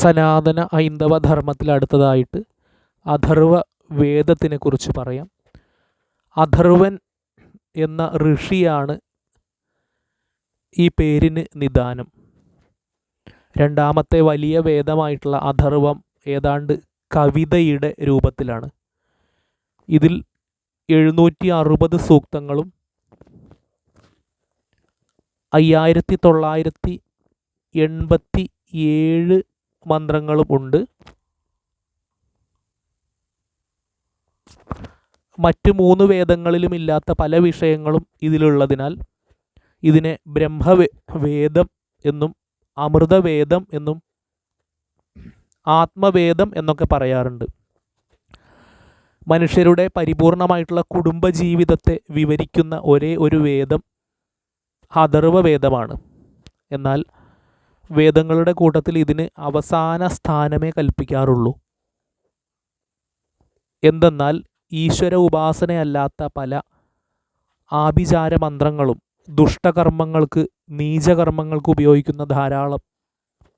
സനാതന ഹൈന്ദവ ധർമ്മത്തിൽ അടുത്തതായിട്ട് അഥർവ വേദത്തിനെ കുറിച്ച് പറയാം. അഥർവൻ എന്ന ഋഷിയാണ് ഈ പേരിന് നിദാനം. രണ്ടാമത്തെ വലിയ വേദമായിട്ടുള്ള അഥർവം ഏതാണ്ട് കവിതയുടെ രൂപത്തിലാണ്. ഇതിൽ എഴുന്നൂറ്റി അറുപത് സൂക്തങ്ങളും അയ്യായിരത്തി തൊള്ളായിരത്തി എൺപത്തി ഏഴ് മന്ത്രങ്ങളും ഉണ്ട്. മറ്റ് മൂന്ന് വേദങ്ങളിലും ഇല്ലാത്ത പല വിഷയങ്ങളും ഇതിലുള്ളതിനാൽ ഇതിനെ ബ്രഹ്മവേ വേദം എന്നും അമൃതവേദം എന്നും ആത്മവേദം എന്നൊക്കെ പറയാറുണ്ട്. മനുഷ്യരുടെ പരിപൂർണമായിട്ടുള്ള കുടുംബജീവിതത്തെ വിവരിക്കുന്ന ഒരേ ഒരു വേദം അഥർവ വേദമാണ് എന്നാൽ വേദങ്ങളുടെ കൂട്ടത്തിൽ ഇതിന് അവസാന സ്ഥാനമേ കൽപ്പിക്കാറുള്ളൂ. എന്തെന്നാൽ ഈശ്വര ഉപാസനയല്ലാത്ത പല ആഭിചാര മന്ത്രങ്ങളും ദുഷ്ടകർമ്മങ്ങൾക്ക് നീചകർമ്മങ്ങൾക്ക് ഉപയോഗിക്കുന്ന ധാരാളം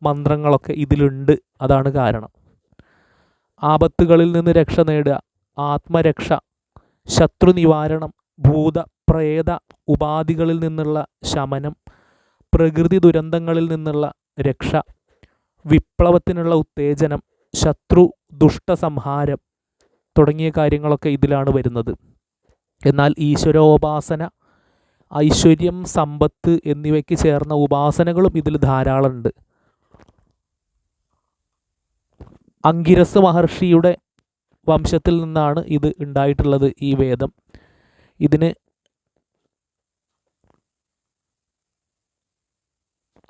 മന്ത്രങ്ങളൊക്കെ ഇതിലുണ്ട്. അതാണ് കാരണം. ആപത്തുകളിൽ നിന്ന് രക്ഷ നേടുക ആത്മരക്ഷ ശത്രു നിവാരണം ഭൂത പ്രേത ഉപാധികളിൽ നിന്നുള്ള ശമനം പ്രകൃതി ദുരന്തങ്ങളിൽ നിന്നുള്ള രക്ഷ വിപ്ലവത്തിനുള്ള ഉത്തേജനം ശത്രു ദുഷ്ടസംഹാരം തുടങ്ങിയ കാര്യങ്ങളൊക്കെ ഇതിലാണ് വരുന്നത്. എന്നാൽ ഈശ്വരോപാസന ഐശ്വര്യം സമ്പത്ത് എന്നിവയ്ക്ക് ചേർന്ന ഉപാസനകളും ഇതിൽ ധാരാളമുണ്ട്. അങ്കിരസ് മഹർഷിയുടെ വംശത്തിൽ നിന്നാണ് ഇത് ഉണ്ടായിട്ടുള്ളത് ഈ വേദം. ഇതിന്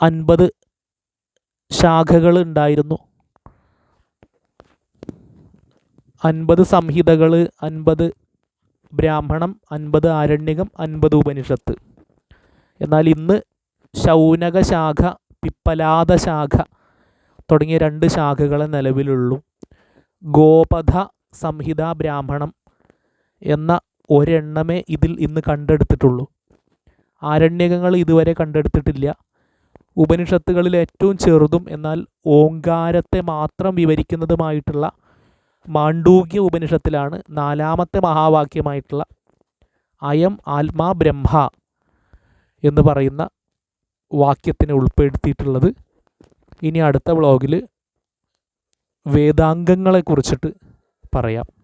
അൻപത് ശാഖകൾ ഉണ്ടായിരുന്നു. അൻപത് സംഹിതകൾ അൻപത് ബ്രാഹ്മണം അൻപത് ആരണ്യകം അൻപത് ഉപനിഷത്ത്. എന്നാൽ ഇന്ന് ശൗനക ശാഖ പിപ്പലാദ ശാഖ തുടങ്ങിയ രണ്ട് ശാഖകളെ നിലവിലുള്ളൂ. ഗോപഥ സംഹിത ബ്രാഹ്മണം എന്ന ഒരെണ്ണമേ ഇതിൽ ഇന്ന് കണ്ടെടുത്തിട്ടുള്ളൂ. ആരണ്യകങ്ങൾ ഇതുവരെ കണ്ടെടുത്തിട്ടില്ല. ഉപനിഷത്തുകളിൽ ഏറ്റവും ചെറുതും എന്നാൽ ഓങ്കാരത്തെ മാത്രം വിവരിക്കുന്നതുമായിട്ടുള്ള മാണ്ഡൂക്യ ഉപനിഷത്തിലാണ് നാലാമത്തെ മഹാവാക്യമായിട്ടുള്ള അയം ആത്മാ ബ്രഹ്മ എന്ന് പറയുന്ന വാക്യത്തിനെ ഉൾപ്പെടുത്തിയിട്ടുള്ളത്. ഇനി അടുത്ത ബ്ലോഗിൽ വേദാംഗങ്ങളെ കുറിച്ചിട്ട് പറയാം.